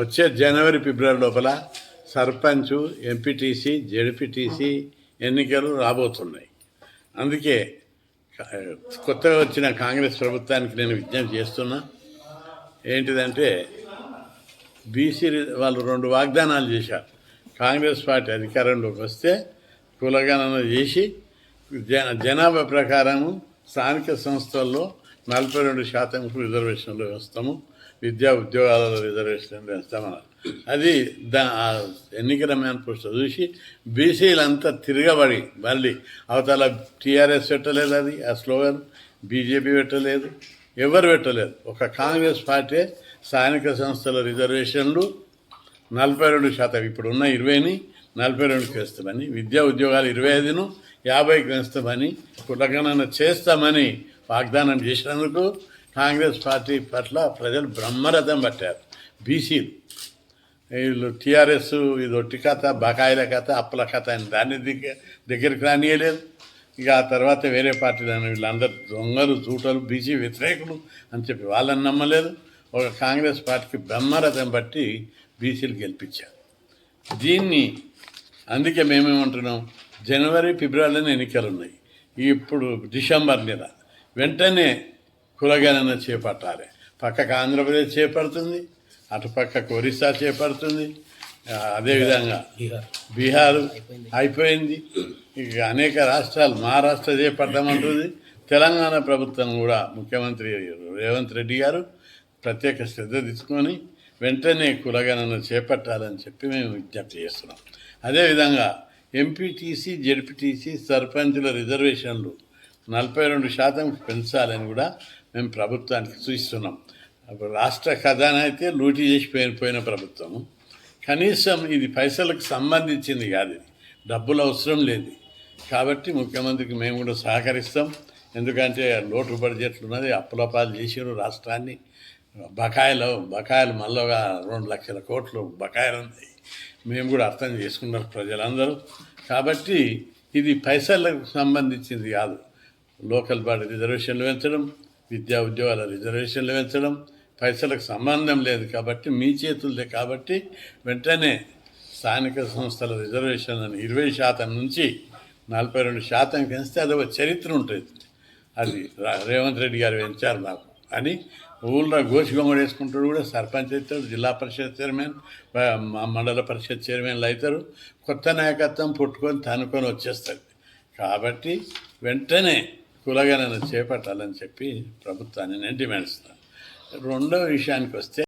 వచ్చే జనవరి ఫిబ్రవరి లోపల sarpanch MPTC ZPTC ఎన్నికలు రాబోతున్నాయి. అందుకే కొత్తగా వచ్చిన కాంగ్రెస్ ప్రభుత్వానికి నేను విజ్ఞప్తి చేస్తున్నా. ఏంటిదంటే బీసీ వాళ్ళు రెండు వాగ్దానాలు చేశారు. కాంగ్రెస్ పార్టీ అధికారంలోకి వస్తే కులగణన చేసి జన జనాభా ప్రకారము స్థానిక సంస్థల్లో నలభై రెండు శాతం రిజర్వేషన్లు వేస్తాము. విద్యా ఉద్యోగాలలో రిజర్వేషన్లు వేస్తామన్నారు. అది దా ఎన్నికల ఎన్నికల మేనిఫెస్టో చూసి బీసీలంతా తిరగబడి మళ్ళీ అవతల టీఆర్ఎస్ పెట్టలేదు అది ఆ స్లోగన్ బీజేపీ పెట్టలేదు ఎవరు పెట్టలేదు. ఒక కాంగ్రెస్ పార్టీ స్థానిక సంస్థల రిజర్వేషన్లు నలభై రెండు శాతం ఇప్పుడు ఉన్న ఇరవైని నలభై రెండు చేస్తామని విద్యా ఉద్యోగాలు ఇరవై ఐదును యాభైకి పెంచుతామని కులగణన చేస్తామని వాగ్దానం చేసినందుకు కాంగ్రెస్ పార్టీ పట్ల ప్రజలు బ్రహ్మరథం పట్టారు. బీసీలు వీళ్ళు టీఆర్ఎస్ ఇది ఒట్టి కథ బకాయిల కథ అప్పుల కథ అని దాన్ని దగ్గర దగ్గరికి రానియలేదు. ఇక ఆ తర్వాత వేరే పార్టీలను వీళ్ళందరూ దొంగలు చూటలు బీసీ వ్యతిరేకులు అని చెప్పి వాళ్ళని నమ్మలేదు. ఒక కాంగ్రెస్ పార్టీకి బ్రహ్మరథం బట్టి బీసీలు గెలిపించారు. దీన్ని అందుకే మేమేమంటున్నాం? జనవరి ఫిబ్రవరిలోనే ఎన్నికలు ఉన్నాయి. ఇప్పుడు డిసెంబర్ నెల. వెంటనే కులగణన చేపట్టాలి. పక్కకు ఆంధ్రప్రదేశ్ చేపడుతుంది అటు పక్కకు ఒరిస్సా చేపడుతుంది అదేవిధంగా బీహార్. అయిపోయింది. ఇక అనేక రాష్ట్రాలు మహారాష్ట్ర చేపడతామంటుంది తెలంగాణ ప్రభుత్వం కూడా ముఖ్యమంత్రి రేవంత్ రెడ్డి గారు ప్రత్యేక శ్రద్ధ తీసుకొని వెంటనే కులగణన చేపట్టాలని చెప్పి మేము విజ్ఞప్తి చేస్తున్నాం. అదేవిధంగా ఎంపీటీసీ జెడ్పీటీసీ సర్పంచుల రిజర్వేషన్లు నలభై రెండు శాతం పెంచాలని కూడా మేము ప్రభుత్వానికి సూచిస్తున్నాం. రాష్ట్ర ఖజానా అయితే లూటీ చేసి పోయిన ప్రభుత్వం. ప్రభుత్వము కనీసం ఇది పైసలకు సంబంధించింది కాదు డబ్బులు అవసరం లేదు. కాబట్టి ముఖ్యమంత్రికి మేము కూడా సహకరిస్తాం. ఎందుకంటే లోటు బడ్జెట్లు ఉన్నది అప్పులపాలు చేసారు రాష్ట్రాన్ని. బకాయిలు బకాయిలు మళ్ళా రెండు లక్షల కోట్లు బకాయిలు ఉన్నాయి. మేము కూడా అర్థం చేసుకున్నారు ప్రజలందరూ. కాబట్టి ఇది పైసలకు సంబంధించింది కాదు. లోకల్ బాడీ రిజర్వేషన్లు పెంచడం విద్యా ఉద్యోగాల రిజర్వేషన్లు పెంచడం పైసలకు సంబంధం లేదు కాబట్టి మీ చేతులదే కాబట్టి వెంటనే స్థానిక సంస్థల రిజర్వేషన్లను ఇరవై శాతం నుంచి నలభై రెండు శాతం పెంచితే అది ఒక చరిత్ర ఉంటుంది. అది రేవంత్ రెడ్డి గారు పెంచారు నాకు అని ఊళ్ళో గోసిగొమ్మడి వేసుకుంటాడు కూడా సర్పంచ్ అవుతాడు జిల్లా పరిషత్ చైర్మన్ మా మండల పరిషత్ చైర్మన్లు అవుతారు. కొత్త నాయకత్వం పుట్టుకొని తనుకొని వచ్చేస్తారు కాబట్టి వెంటనే కులగణన చేపట్టాలని చెప్పి ప్రభుత్వాన్ని నేను డిమాండ్ ఇస్తాను రెండో విషయానికి వస్తే